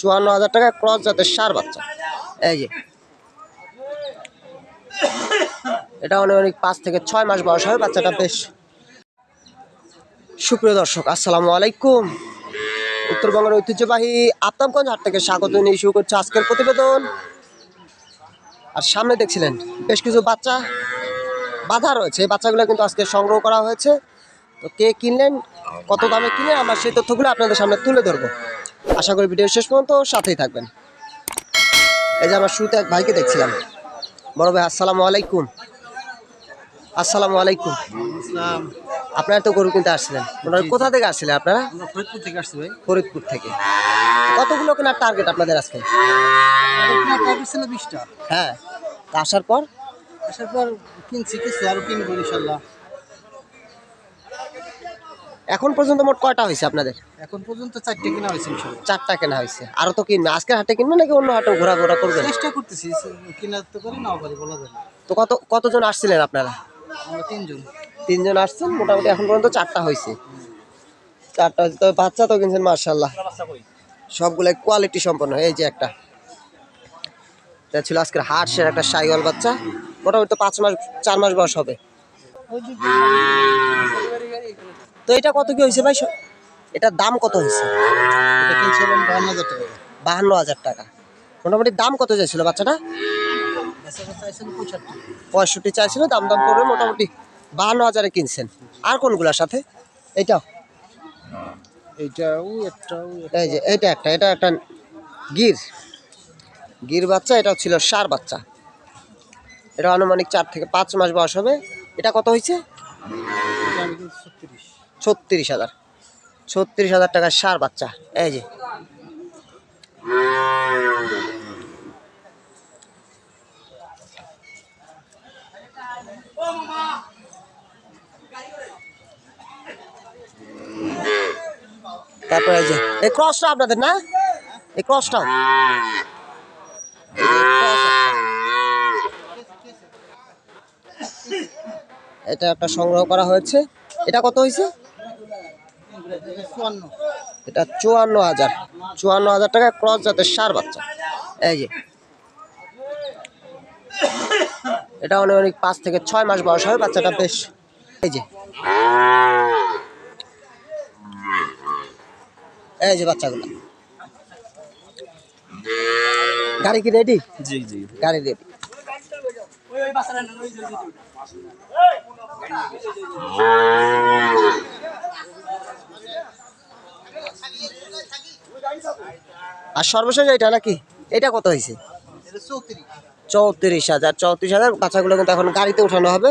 চুয়ান্ন হাজার টাকা ক্রস জাতের সার বাচ্চা। এই যে। এটা অনেক অনেক পাঁচ থেকে ছয় মাস বয়স হয় বাচ্চাটা বেশ। সুপ্রিয় দর্শক, আসসালামু আলাইকুম। উত্তরবঙ্গের ঐতিহ্যবাহী আত্মামগঞ্জ হাট থেকে স্বাগত নিয়ে শুরু করছে আজকের প্রতিবেদন। আর সামনে দেখছিলেন বেশ কিছু বাচ্চা বাধা রয়েছে। এই বাচ্চাগুলো কিন্তু আজকে সংগ্রহ করা হয়েছে। তো কে কিনলেন কত দামে কিনে আমরা সেই তথ্যগুলো আপনাদের সামনে তুলে ধরবো। আশা করি ভিডিও শেষ পর্যন্ত সাথেই থাকবেন। এই যে আমার শুরুতে এক ভাইকে দেখছিলাম। বড় ভাই আসসালামু আলাইকুম। আসসালামু আলাইকুম। আপনারা তো গরু কিনতে আসছিলেন। ওনারা কোথা থেকে আসছিলেন আপনারা? ফরিদপুর থেকে আসছি ভাই। ফরিদপুর থেকে। কতগুলো কেনার টার্গেট আপনাদের আজকে? ছিল বিশটা। হ্যাঁ। আসার পর? আসার পর কিনছি কিছু আরও কিনবো ইনশাল্লাহ। এখন পর্যন্ত মোট কয়টা হয়েছে আপনাদের? এখন পর্যন্ত চারটে কেনা হয়েছে চারটা কেনা হয়েছে। আরও তো কিনবে আজকের হাটে কিনবে নাকি অন্য হাটে ঘোরাঘোরা করবেন? চেষ্টা করতেছি কিনা তো পারি নাও পারি বলা যায় তো কত কতজন আসছিলেন আপনারা? তিনজন। তিনজন আসছেন মোটামুটি এখন পর্যন্ত চারটা হয়েছে। চারটা হয়েছে তবে বাচ্চা তো কিনছেন মার্শাল্লাহ সবগুলো কোয়ালিটি সম্পন্ন এই যে একটা। এটা ছিল আজকের হাট সের একটা সাইওয়াল বাচ্চা। মোটামুটি তো পাঁচ মাস চার মাস বয়স হবে। তো এটা কত কি হয়েছে ভাই? এটার দাম কত হয়েছে? বাহান্ন হাজার টাকা। মোটামুটি দাম কত চাইছিল বাচ্চাটা? পঁয়ষট্টি চাইছিল দাম দাম করে মোটামুটি বাহান্ন হাজারে কিনছেন। আর কোনগুলোর সাথে? এইটাও। এইটা ও একটা ও এই যে এটা একটা এটা একটা গির। গির বাচ্চা এটা ছিল সার বাচ্চা। এটা আনুমানিক চার থেকে পাঁচ মাস বয়স হবে। এটা কত হয়েছে? ছত্রিশ হাজার। ছত্রিশ হাজার টাকার সার বাচ্চা, এই যে। তারপরে এই ক্রসটা আপনাদের না? এই একটা। এটা একটা সংগ্রহ করা হয়েছে। এটা কত হয়েছে? এটা চুয়ান্ন হাজার। চুয়ান্ন হাজার টাকা ক্রস জাতের সার বাচ্চা। এই যে। এটা অনেক পাঁচ থেকে ছয় মাস বয়স হয় বাচ্চাটা বেশ। এই যে। এই যে বাচ্চাগুলো। গাড়ি কি রেডি জি জি। গাড়ি রেডি আর সর্বশেষ এটা নাকি? এটা কত হয়েছে চৌত্রিশ। হাজার চৌত্রিশ হাজার। বাচ্চাগুলো কিন্তু এখন গাড়িতে উঠানো হবে।